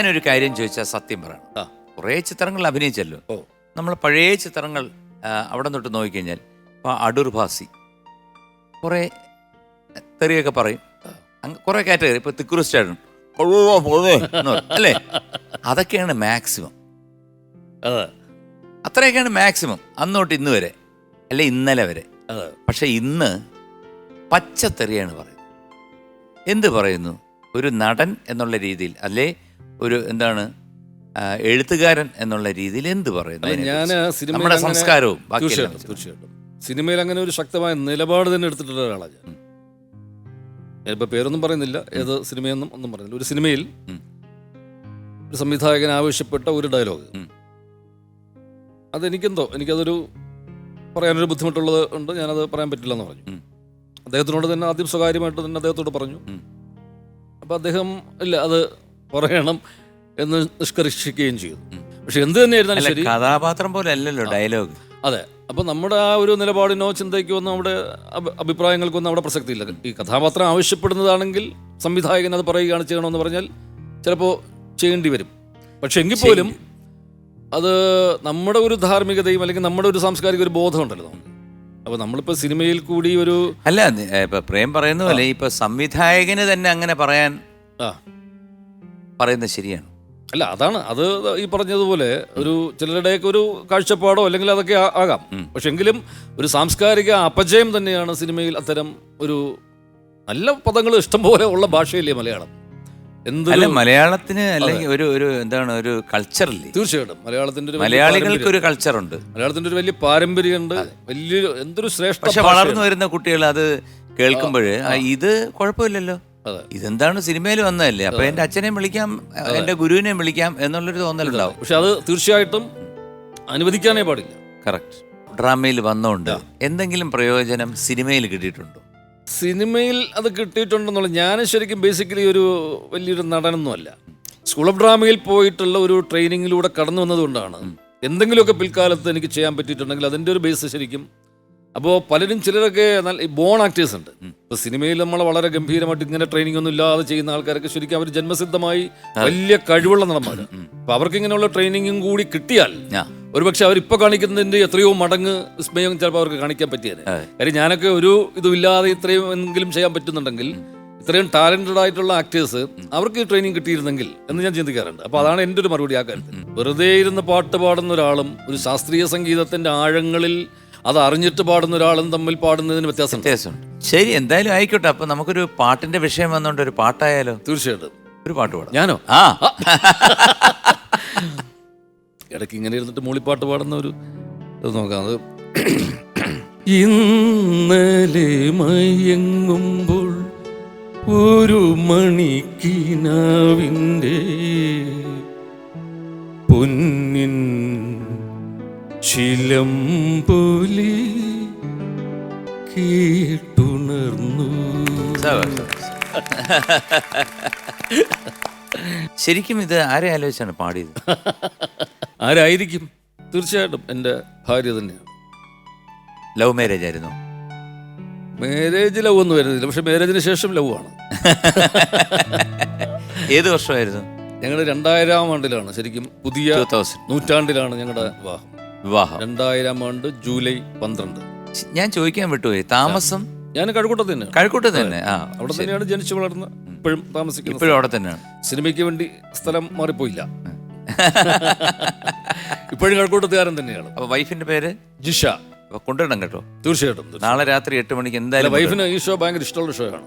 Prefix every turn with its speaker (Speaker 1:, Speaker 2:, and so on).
Speaker 1: ഞാനൊരു കാര്യം ചോദിച്ചാൽ സത്യം പറയണം. കുറെ ചിത്രങ്ങൾ അഭിനയിച്ചല്ലോ. നമ്മൾ പഴയ ചിത്രങ്ങൾ അവിടെ തൊട്ട് നോക്കിക്കഴിഞ്ഞാൽ ഇപ്പോൾ അടൂർഭാസി കുറെ തെറിയൊക്കെ പറയും. അങ്ങ് കുറേ കാറ്റഗറി ഇപ്പോൾ തിക്കുറു സ്റ്റാഡൻ അല്ലേ? അതൊക്കെയാണ് മാക്സിമം.
Speaker 2: അതെ.
Speaker 1: അത്രയൊക്കെയാണ് മാക്സിമം. അന്നോട്ട് ഇന്ന് വരെ അല്ലെ ഇന്നലെ വരെ. പക്ഷെ ഇന്ന് പച്ചത്തെറിയാണ് പറയുന്നത്. എന്ത് പറയുന്നു? ഒരു നടൻ എന്നുള്ള രീതിയിൽ അല്ലെ? ഒരു എന്താണ് എഴുത്തുകാരൻ എന്നുള്ള രീതിയിൽ എന്ത് പറയുന്നു?
Speaker 2: ഞാൻ സിനിമയിൽ
Speaker 1: നമ്മുടെ
Speaker 2: അങ്ങനെ-
Speaker 1: സംസ്കാരവും
Speaker 2: തീർച്ചയായിട്ടും സിനിമയിൽ അങ്ങനെ ഒരു ശക്തമായ നിലപാട് തന്നെ എടുത്തിട്ടുള്ള ഒരാളാണ് ഞാൻ. ഇപ്പൊ പേരൊന്നും പറയുന്നില്ല ഏത് സിനിമയെന്നും ഒന്നും പറയുന്നില്ല. ഒരു സിനിമയിൽ ഒരു സംവിധായകൻ ആവശ്യപ്പെട്ട ഒരു ഡയലോഗ്. അതെനിക്കെന്തോ എനിക്കതൊരു പറയാനൊരു ബുദ്ധിമുട്ടുള്ളത് ഉണ്ട് ഞാനത് പറയാൻ പറ്റില്ല എന്ന് പറഞ്ഞു. അദ്ദേഹത്തിനോട് തന്നെ ആദ്യം സ്വകാര്യമായിട്ട് തന്നെ അദ്ദേഹത്തോട് പറഞ്ഞു. അപ്പം അദ്ദേഹം ഇല്ല അത് പറയണം എന്ന് നിഷ്കർഷിക്കുകയും ചെയ്തു. പക്ഷെ എന്ത് തന്നെയായിരുന്നാലും ശരി.
Speaker 1: കഥാപാത്രം പോലെ അല്ലല്ലോ ഡയലോഗ്.
Speaker 2: അതെ. അപ്പോൾ നമ്മുടെ ആ ഒരു നിലപാടിനോ ചിന്തയ്ക്കോ ഒന്നും അവിടെ അഭി- അഭിപ്രായങ്ങൾക്കൊന്നും അവിടെ പ്രസക്തിയില്ല. ഈ കഥാപാത്രം ആവശ്യപ്പെടുന്നതാണെങ്കിൽ സംവിധായകൻ അത് പറയുകയാണ് ചെയ്യണമെന്ന് പറഞ്ഞാൽ ചിലപ്പോൾ ചെയ്യേണ്ടി വരും. പക്ഷെ എങ്കിൽ പോലും അത് നമ്മുടെ ഒരു ധാർമ്മികതയും അല്ലെങ്കിൽ നമ്മുടെ ഒരു സാംസ്കാരിക ഒരു ബോധം ഉണ്ടല്ലോ അപ്പോൾ നമ്മളിപ്പോൾ സിനിമയിൽ കൂടി ഒരു
Speaker 1: അല്ല ഇപ്പൊ പ്രേം പറയുന്ന പോലെ ഇപ്പൊ സംവിധായകന് തന്നെ അങ്ങനെ പറയാൻ പറയുന്നത് ശരിയാണ്.
Speaker 2: അല്ല അതാണ്. അത് ഈ പറഞ്ഞതുപോലെ ഒരു ചിലരുടെയൊക്കെ ഒരു കാഴ്ചപ്പാടോ അല്ലെങ്കിൽ അതൊക്കെ ആകാം.
Speaker 1: പക്ഷെങ്കിലും
Speaker 2: പക്ഷെ എങ്കിലും ഒരു സാംസ്കാരിക അപജയം തന്നെയാണ് സിനിമയിൽ അത്തരം ഒരു നല്ല പദങ്ങൾ ഇഷ്ടംപോലെ ഉള്ള ഭാഷയില്ലേ മലയാളം. എന്ത്
Speaker 1: അല്ല മലയാളത്തിന് അല്ലെങ്കിൽ ഒരു ഒരു എന്താണ് ഒരു കൾച്ചറില്ലേ
Speaker 2: തീർച്ചയായിട്ടും. മലയാളത്തിന്റെ ഒരു
Speaker 1: മലയാളികൾക്ക് ഒരു കൾച്ചർ ഉണ്ട്
Speaker 2: മലയാളത്തിന്റെ ഒരു വലിയ പാരമ്പര്യമുണ്ട്. വലിയ എന്തൊരു ശ്രേഷ്ഠ
Speaker 1: പക്ഷെ വളർന്നു വരുന്ന കുട്ടികൾ അത് കേൾക്കുമ്പോൾ ഇത് കുഴപ്പമില്ലല്ലോ. ഇതെന്താണ് സിനിമയിൽ വന്നതല്ലേ? അപ്പൊ എന്റെ അച്ഛനെയും വിളിക്കാം എന്റെ ഗുരുവിനെയും വിളിക്കാം എന്നുള്ളൊരു തോന്നലുണ്ടാവും.
Speaker 2: പക്ഷെ അത് തീർച്ചയായിട്ടും അനുവദിക്കാനേ പാടില്ല.
Speaker 1: കറക്റ്റ് ഡ്രാമയിൽ വന്നോണ്ട് എന്തെങ്കിലും പ്രയോജനം സിനിമയിൽ കിട്ടിയിട്ടുണ്ടോ?
Speaker 2: സിനിമയിൽ അത് കിട്ടിയിട്ടുണ്ടെന്നുള്ള ഞാൻ ശരിക്കും ബേസിക്കലി ഒരു വലിയൊരു നടനൊന്നുമല്ല. സ്കൂൾ ഓഫ് ഡ്രാമയിൽ പോയിട്ടുള്ള ഒരു ട്രെയിനിങ്ങിലൂടെ കടന്നു വന്നതുകൊണ്ടാണ് എന്തെങ്കിലുമൊക്കെ പിൽക്കാലത്ത് എനിക്ക് ചെയ്യാൻ പറ്റിയിട്ടുണ്ടെങ്കിൽ അതിന്റെ ഒരു ബേസ് ശരിക്കും അപ്പോൾ പലരും ചിലരൊക്കെ നല്ല ബോൺ ആക്ടേഴ്സ് ഉണ്ട്. ഇപ്പോൾ സിനിമയിൽ നമ്മൾ വളരെ ഗംഭീരമായിട്ട് ഇങ്ങനെ ട്രെയിനിങ് ഒന്നും ഇല്ലാതെ ചെയ്യുന്ന ആൾക്കാരൊക്കെ ശരിക്കും അവർ ജന്മസിദ്ധമായി വലിയ കഴിവുള്ള നടന്മാർ അപ്പോൾ അവർക്ക് ഇങ്ങനെയുള്ള ട്രെയിനിങ്ങും കൂടി കിട്ടിയാൽ ഒരുപക്ഷെ അവരിപ്പോൾ കാണിക്കുന്നതിന്റെ എത്രയോ മടങ്ങ് വിസ്മയം ചിലപ്പോൾ അവർക്ക് കാണിക്കാൻ പറ്റിയത്. കാര്യം ഞാനൊക്കെ ഒരു ഇതുമില്ലാതെ ഇത്രയും എന്തെങ്കിലും ചെയ്യാൻ പറ്റുന്നുണ്ടെങ്കിൽ ഇത്രയും ടാലന്റഡ് ആയിട്ടുള്ള ആക്ടേഴ്സ് അവർക്ക് ട്രെയിനിങ് കിട്ടിയിരുന്നെങ്കിൽ എന്ന് ഞാൻ ചിന്തിക്കാറുണ്ട്. അപ്പോൾ അതാണ് എന്റെ ഒരു മറുപടി ആ കാര്യത്തിൽ. വെറുതെ ഇരുന്ന് പാട്ട് പാടുന്ന ഒരാളും ഒരു ശാസ്ത്രീയ സംഗീതത്തിന്റെ ആഴങ്ങളിൽ അത് അറിഞ്ഞിട്ട് പാടുന്ന ഒരാളും തമ്മിൽ പാടുന്നതിന് വ്യത്യാസം
Speaker 1: വ്യത്യാസമുണ്ട്. ശരി എന്തായാലും ആയിക്കോട്ടെ. അപ്പൊ നമുക്കൊരു പാട്ടിന്റെ വിഷയം വന്നോണ്ട് ഒരു പാട്ടായാലോ?
Speaker 2: തീർച്ചയായിട്ടും.
Speaker 1: ഒരു പാട്ട് പാടാം.
Speaker 2: ഞാനോ?
Speaker 1: ആ.
Speaker 2: ഇടയ്ക്ക് ഇങ്ങനെ ഇരുന്നിട്ട് മൂളിപ്പാട്ട് പാടുന്ന ഒരു ഇത് നോക്കാം. അത് ഇന്നലെ മയങ്ങുമ്പോൾ ഒരു മണിക്കിനാവിന്റെ പൊന്നിൻ ചിലമ്പൊലി കേട്ടുണർന്നു.
Speaker 1: ശരിക്കും ഇത് ആരെ ആലോചിച്ചാണ് പാടിയത്?
Speaker 2: ആരായിരിക്കും? തീർച്ചയായിട്ടും എന്റെ ഭാര്യ തന്നെയാണ്.
Speaker 1: ലവ് മാരേജ് ആയിരുന്നു.
Speaker 2: മാരേജ് ലവ് ഒന്നും വരുന്നില്ല. പക്ഷെ മാരേജിന് ശേഷം ലവ് ആണ്.
Speaker 1: ഏത് വർഷമായിരുന്നു?
Speaker 2: ഞങ്ങൾ രണ്ടായിരം ആണ്ടിലാണ്. ശരിക്കും പുതിയ നൂറ്റാണ്ടിലാണ് ഞങ്ങളുടെ വിവാഹം.
Speaker 1: വിവാഹം.
Speaker 2: രണ്ടായിരം ആണ്ട് ജൂലൈ പന്ത്രണ്ട്.
Speaker 1: ഞാൻ ചോദിക്കാൻ വിട്ടുപോയി. താമസം
Speaker 2: ഞാൻ കഴക്കൂട്ടത്ത് തന്നെ.
Speaker 1: കഴക്കൂട്ടത്ത് തന്നെ. ആ
Speaker 2: അവിടെ തന്നെയാണ് ജനിച്ചു വളർന്ന് ഇപ്പോഴും താമസിക്കുന്നത്.
Speaker 1: ഇപ്പോഴും അവിടെ തന്നെയാണ്.
Speaker 2: സിനിമയ്ക്ക് വേണ്ടി സ്ഥലം മാറിപ്പോയില്ല. ഇപ്പോഴും കഴക്കൂട്ടത്തുകാരൻ തന്നെയാണ്.
Speaker 1: അപ്പൊ വൈഫിന്റെ പേര്?
Speaker 2: ജിഷ.
Speaker 1: അപ്പൊ കൊണ്ടുവരണം കേട്ടോ.
Speaker 2: തീർച്ചയായിട്ടും
Speaker 1: നാളെ രാത്രി എട്ട് മണിക്ക് എന്തായാലും
Speaker 2: വൈഫിന് ഈ ഷോ ഭയങ്കര ഇഷ്ടമുള്ള ഷോ ആണ്